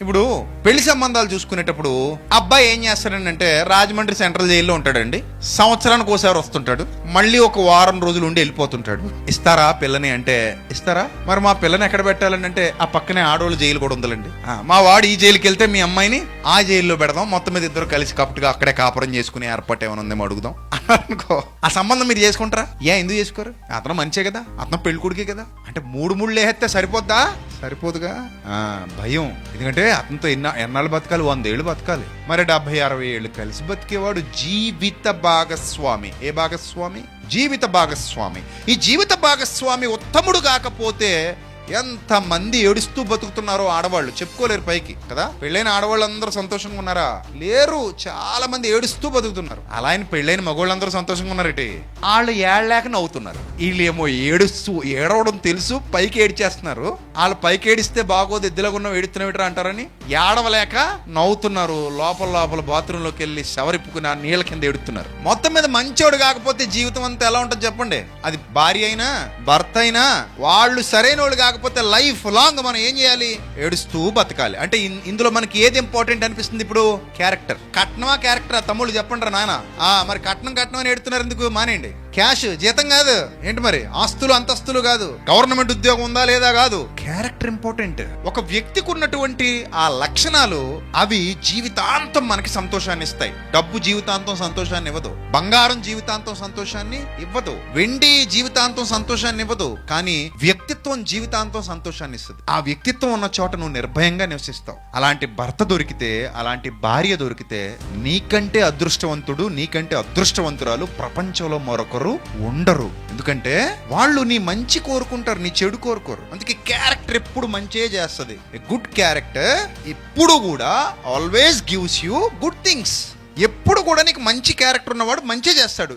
ఇప్పుడు పెళ్ళి సంబంధాలు చూసుకునేటప్పుడు అబ్బాయి ఏం చేస్తాడంటే రాజమండ్రి సెంట్రల్ జైల్లో ఉంటాడండి. సంవత్సరానికి ఒకసారి వస్తుంటాడు. మళ్ళీ ఒక వారం రోజులు ఉండి వెళ్ళిపోతుంటాడు. ఇస్తారా పిల్లని అంటే ఇస్తారా? మరి మా పిల్లని ఎక్కడ పెట్టాలని అంటే ఆ పక్కనే ఆడవాళ్ళు జైలు కూడా ఉందండి మా వాడు ఈ జైలుకి వెళ్తే మీ అమ్మాయిని ఆ జైల్లో పెడదాం. మొత్తం మీద ఇద్దరు కలిసి కప్పుగా అక్కడే కాపురం చేసుకునే ఏర్పాటు ఏమైనా ఉందేమో అడుగుదాం. అనుకో. ఆ సంబంధం మీరు చేసుకుంటారా? ఏ ఎందుకు చేసుకోరు? అతను మంచే కదా. అతను పెళ్ళి కదా. అంటే మూడు ముళ్ళు వేస్తే సరిపోద్దా? సరిపోదుగా. ఆ, భయం. ఎందుకంటే అతనితో ఎన్న ఎన్నాళ్ళు బతకాలి? వందేళ్ళు బతకాలి. మరి డెబ్బై అరవై ఏళ్ళు కలిసి బతికేవాడు జీవిత భాగస్వామి. ఏ భాగస్వామి? జీవిత భాగస్వామి. ఈ జీవిత భాగస్వామి ఉత్తముడు కాకపోతే ఎంత మంది ఏడుస్తూ బతుకుతున్నారో ఆడవాళ్ళు? చెప్పుకోలేరు పైకి కదా? పెళ్ళైన ఆడవాళ్ళందరూ సంతోషంగా ఉన్నారా? లేరు చాలా మంది ఏడుస్తూ బతుకుతున్నారు. అలా ఆయన పెళ్ళైన మగవాళ్ళందరూ సంతోషంగా ఉన్నారటి వాళ్ళు ఏడలేక నవ్వుతున్నారు. వీళ్ళేమో ఏడుస్తూ ఏడవడం తెలుసు పైకి ఏడిచేస్తున్నారు. వాళ్ళు పైకి ఏడిస్తే బాగోదు ఎద్దులకు ఉన్న ఏడుతున్న అంటారని ఏడవలేక నవ్వుతున్నారు. లోపల లోపల బాత్రూంలోకి వెళ్ళి షవరిప్పుకుని ఆ నీళ్ళ కింద ఏడుతున్నారు. మొత్తం మీద మంచోడు కాకపోతే జీవితం అంతా ఎలా ఉంటుంది చెప్పండి? అది భార్య అయినా భర్త అయినా వాళ్ళు సరైన వాళ్ళు కాకపోతే లైఫ్ లాంగ్ మనం ఏం చేయాలి? ఏడుస్తూ బతకాలి. అంటే ఇందులో మనకి ఏది ఇంపార్టెంట్ అనిపిస్తుంది ఇప్పుడు? క్యారెక్టర్. కట్నమా క్యారెక్టర్? తమ్ముళ్ళు చెప్పండి రా నాన్న ఆ మరి కట్నం కట్నం అని ఎడుతున్నారు ఎందుకు? మానేయండి. క్యాష్ జీతం కాదు. ఏంటి మరి? ఆస్తులు అంతస్తులు కాదు. గవర్నమెంట్ ఉద్యోగం ఉందా లేదా కాదు. Character important. ఒక వ్యక్తికి ఉన్నటువంటి ఆ లక్షణాలు అవి జీవితాంతం మనకి సంతోషాన్ని ఇస్తాయి. డబ్బు జీవితాంతం సంతోషాన్ని ఇవ్వదు. బంగారం జీవితాంతం సంతోషాన్ని ఇవ్వదు. వెండి జీవితాంతం సంతోషాన్ని ఇవ్వదు. కానీ వ్యక్తిత్వం జీవితాంతం సంతోషాన్ని ఇస్తుంది. ఆ వ్యక్తిత్వం ఉన్న చోట నువ్వు నిర్భయంగా నివసిస్తావు. అలాంటి భర్త దొరికితే అలాంటి భార్య దొరికితే నీకంటే అదృష్టవంతుడు నీకంటే అదృష్టవంతురాలు ప్రపంచంలో మరొకరు ఉండరు. ఎందుకంటే వాళ్ళు నీ మంచి కోరుకుంటారు నీ చెడు కోరుకోరు. అందుకే క్యారెక్టర్ ఎప్పుడు మంచే చేస్తుంది. గుడ్ క్యారెక్టర్ ఇప్పుడు కూడా always gives you good things ఎప్పుడు కూడా నీకు మంచి క్యారెక్టర్ ఉన్నవాడు మంచి చేస్తాడు.